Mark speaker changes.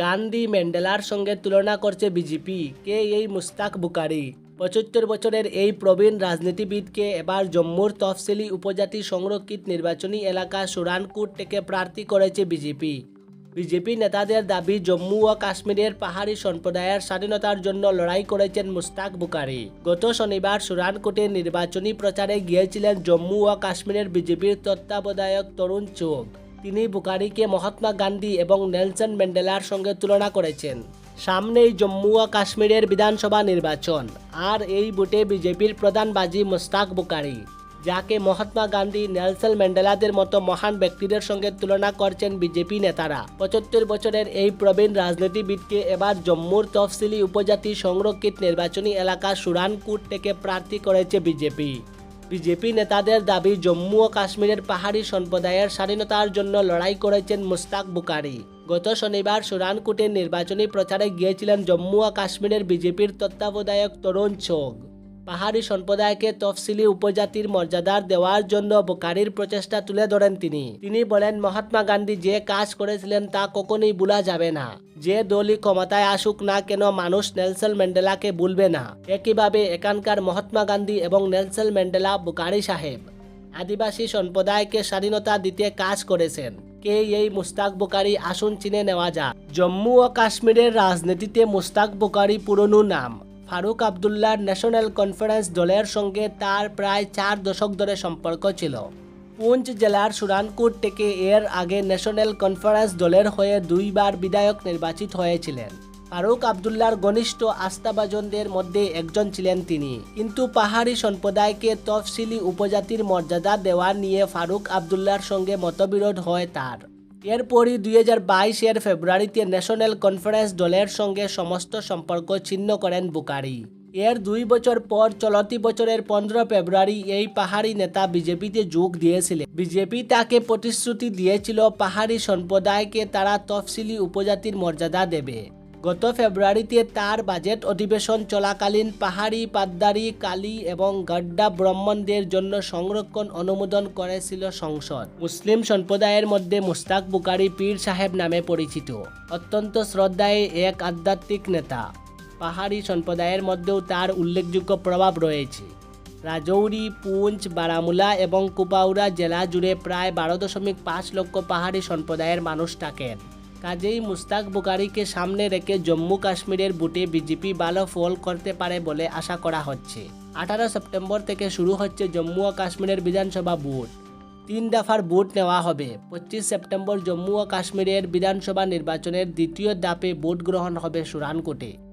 Speaker 1: গান্ধী ম্যান্ডেলার সঙ্গে তুলনা করছে বিজেপি। কে এই মুস্তাক বুকারি? পঁচাত্তর বছরের এই প্রবীণ রাজনীতিবিদকে এবার জম্মুর তফসিলি উপজাতি সংরক্ষিত নির্বাচনী এলাকা সুরানকুট থেকে প্রার্থী করেছে বিজেপি। বিজেপি নেতাদের দাবি, জম্মু ও কাশ্মীরের পাহাড়ি সম্প্রদায়ের স্বাধীনতার জন্য লড়াই করেছেন মুস্তাক বুকারি। গত শনিবার সুরানকোটে নির্বাচনী প্রচারে গিয়েছিলেন জম্মু ও কাশ্মীরের বিজেপির তত্ত্বাবধায়ক তরুণ চোগ। তিনি বুকারিকে মহাত্মা গান্ধী এবং নেলসন ম্যান্ডেলার সঙ্গে তুলনা করেছেন। সামনেই জম্মু ও কাশ্মীরের বিধানসভা নির্বাচন, আর এই বুটে বিজেপির প্রধান বাজি মুস্তাক বুকারি, যাকে মহাত্মা গান্ধী, নেলসন ম্যান্ডেলাদের মতো মহান ব্যক্তিদের সঙ্গে তুলনা করছেন বিজেপি নেতারা। পঁচাত্তর বছরের এই প্রবীণ রাজনীতিবিদকে এবার জম্মুর তফসিলি উপজাতি সংরক্ষিত নির্বাচনী এলাকা সুরানকুট থেকে প্রার্থী করেছে বিজেপি। বিজেপি নেতাদের দাবি জম্মু ও কাশ্মীরের পাহাড়ি সম্প্রদায়ের স্বাধীনতার জন্য লড়াই করেছেন মুস্তাক বুকারি। গত শনিবার সুরানকুটের নির্বাচনী প্রচারে গিয়েছিলেন জম্মু ও কাশ্মীরের বিজেপির তত্ত্বাবধায়ক তরুণ চোগ পাহাড়ি সম্প্রদায়কে তফসিলি উপজাতির মর্যাদার দেওয়ার জন্য বোকারির প্রচেষ্টা তুলে ধরেন তিনি। তিনি বলেন, মহাত্মা গান্ধী যে কাজ করেছিলেন তা কখনোই ভুলা যাবে না। যে দলই ক্ষমতায় আসুক না কেন মানুষ নেলসন ম্যান্ডেলাকে ভুলবে না। একইভাবে এখানকার মহাত্মা গান্ধী এবং নেলসন ম্যান্ডেলা বুকারি সাহেব আদিবাসী সম্প্রদায়কে স্বাধীনতা দিতে কাজ করেছেন। কে এই মুস্তাক বুকারি আসন চিনে নেওয়া যাক? জম্মু ও কাশ্মীরের রাজনীতিতে মুস্তাক বুকারি পুরনো নাম। ফারুক আবদুল্লার ন্যাশনাল কনফারেন্স দলের সঙ্গে তার প্রায় চার দশক ধরে সম্পর্ক ছিল। পুঞ্চ জেলার সুরানকুট থেকে এর আগে ন্যাশনাল কনফারেন্স দলের হয়ে দুইবার বিধায়ক নির্বাচিত হয়েছিলেন। ফারুক আবদুল্লার ঘনিষ্ঠ আস্থাভাজনদের মধ্যে একজন ছিলেন তিনি। কিন্তু পাহাড়ি সম্প্রদায়কে তফসিলি উপজাতির মর্যাদা দেওয়া নিয়ে ফারুক আবদুল্লার সঙ্গে মতবিরোধ হয় তার। এরপরই দুই হাজার বাইশের ফেব্রুয়ারিতে ন্যাশনাল কনফারেন্স দলের সঙ্গে সমস্ত সম্পর্ক ছিন্ন করেন বুকারি। এর দুই বছর পর চলতি বছরের পনেরো ফেব্রুয়ারি এই পাহাড়ি নেতা বিজেপিতে যোগ দিয়েছিলেন। বিজেপি তাকে প্রতিশ্রুতি দিয়েছিল পাহাড়ি সম্প্রদায়কে তারা তফসিলি উপজাতির মর্যাদা দেবে। গত ফেব্রুয়ারিতে তার বাজেট অধিবেশন চলাকালীন পাহাড়ি পাদ্দারি কালী এবং গড্ডা ব্রাহ্মণদের জন্য সংরক্ষণ অনুমোদন করেছিল সংসদ। মুসলিম সম্প্রদায়ের মধ্যে মুস্তাক বুকারি পীর সাহেব নামে পরিচিত অত্যন্ত শ্রদ্ধায় এক আধ্যাত্মিক নেতা। পাহাড়ি সম্প্রদায়ের মধ্যেও তার উল্লেখযোগ্য প্রভাব রয়েছে রাজৌরি পুঞ্চ বারামুলা এবং কুপাউরা জেলা জুড়ে প্রায় বারো দশমিক পাঁচ লক্ষ পাহাড়ি সম্প্রদায়ের মানুষ থাকেন। কাজেই মুস্তাক বুকারিকে সামনে রেখে জম্মু কাশ্মীরের বুটে বিজেপি ভালো ফল করতে পারে বলে আশা করা হচ্ছে। আঠারো সেপ্টেম্বর থেকে শুরু হচ্ছে জম্মু ও কাশ্মীরের বিধানসভা ভোট। তিন দফার ভোট নেওয়া হবে। পঁচিশ সেপ্টেম্বর জম্মু ও কাশ্মীরের বিধানসভা নির্বাচনের দ্বিতীয় ধাপে ভোট গ্রহণ হবে সুরানকোটে।